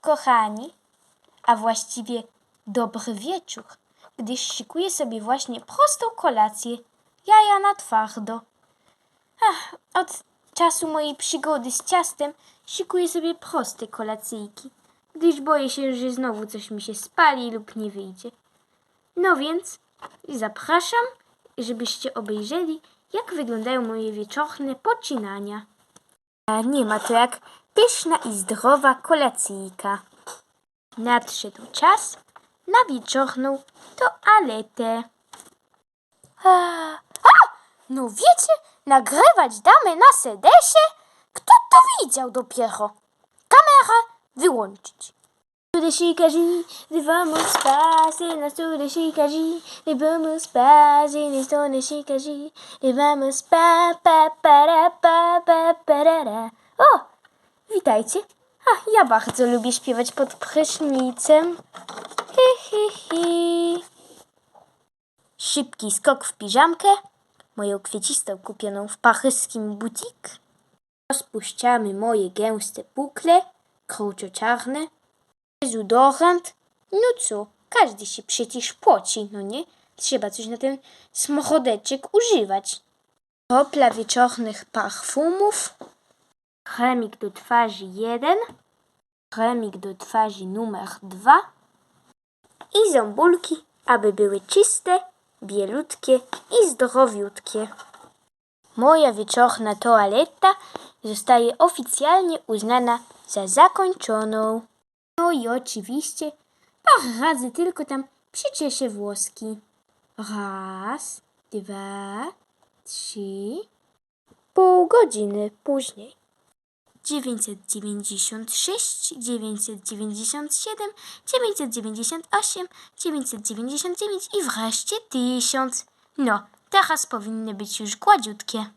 Kochani, a właściwie dobry wieczór, gdyż szykuję sobie właśnie prostą kolację, jaja na twardo. Ach, od czasu mojej przygody z ciastem szykuję sobie proste kolacyjki, gdyż boję się, że znowu coś mi się spali lub nie wyjdzie. No więc zapraszam, żebyście obejrzeli, jak wyglądają moje wieczorne poczynania. A nie ma to jak pyszna i zdrowa kolacyjka. Nadszedł czas na wieczorną toaletę. A, a, no wiecie, nagrywać damy na sedesie? Kto to widział dopiero? Kamera wyłączyć. Sudesi kaji, les vamos passer na sudesi kaji, les vamos passer na sudesi kaji, les vamos pa pa pa pa parara. O, witajcie. A, ja bardzo lubię śpiewać pod prysznicem. Hi, hi, hi. Szybki skok w piżamkę, moją kwiecistą kupioną w paryskim butik. Rozpuszczamy moje gęste bukle, krucioczarne, dezodorant. No co, każdy się przecież poci, no nie? Trzeba coś na ten smochodeczek używać. Kropla wieczornych parfumów. Kremik do twarzy jeden. Kremik do twarzy numer dwa. I ząbulki, aby były czyste, bielutkie i zdrowiutkie. Moja wieczorna toaleta zostaje oficjalnie uznana za zakończoną. No i oczywiście parę razy tylko tam przyczeszę włoski. Raz, dwa, trzy. Pół godziny później. 996, 997, 998, 999 i wreszcie 1000. No, teraz powinny być już gładziutkie.